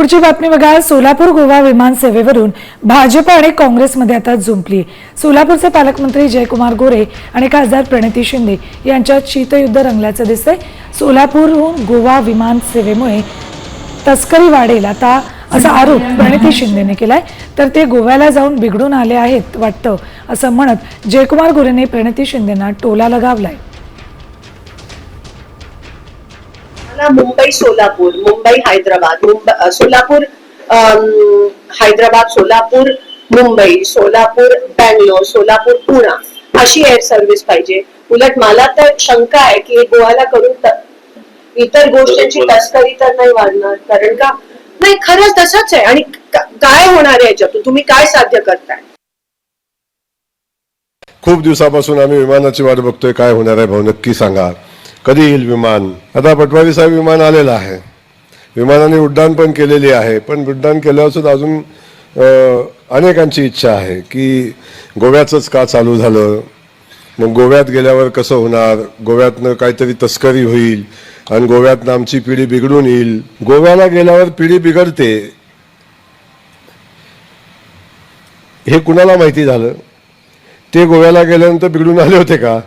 पुढची बातमी बघा सोलापूर गोवा विमान सेवेवरून भाजप आणि काँग्रेसमध्ये आता जुंपली. सोलापूरचे पालकमंत्री जयकुमार गोरे आणि खासदार प्रणिती शिंदे यांच्यात शीतयुद्ध रंगल्याचं दिसतंय. सोलापूरहून गोवा विमान सेवेमुळे तस्करी वाढेल आता असा आरोप प्रणिती शिंदेने केलाय. तर ते गोव्याला जाऊन बिघडून आले आहेत वाटतं असं म्हणत जयकुमार गोरेने प्रणिती शिंदेना टोला लगावलाय. मला मुंबई सोलापूर मुंबई हैदराबाद मुंबई सोलापूर हैदराबाद सोलापूर मुंबई सोलापूर बँगलोर सोलापूर पुणा अशी एअर सर्व्हिस पाहिजे. उलट मला तर शंका आहे की गोवाला करून इतर गोष्टींची तस्करी तर नाही वाढणार. कारण का? नाही खरंच तसंच आहे आणि काय होणार आहे याच्यातून? तुम्ही काय साध्य करताय? खूप दिवसापासून आम्ही विमानाची वाट बघतोय. काय होणार आहे भाऊ? नक्की सांगा. कधी येईल विमान? आता पटवारी साहेब विमान आलेलं आहे. विमानाने उड्डाण पण केलेली आहे. पण उड्डाण केल्यावर सुद्धा अजून अनेकांची इच्छा आहे की गोव्याचंच का चालू झालं? मग गोव्यात गेल्यावर कसं होणार? गोव्यातनं काहीतरी तस्करी होईल आणि गोव्यातनं आमची पिढी बिघडून येईल. गोव्याला गेल्यावर पिढी बिघडते. हे कुणाला माहिती झालं? ते गोव्याला गेल्यानंतर बिघडून आले होते का?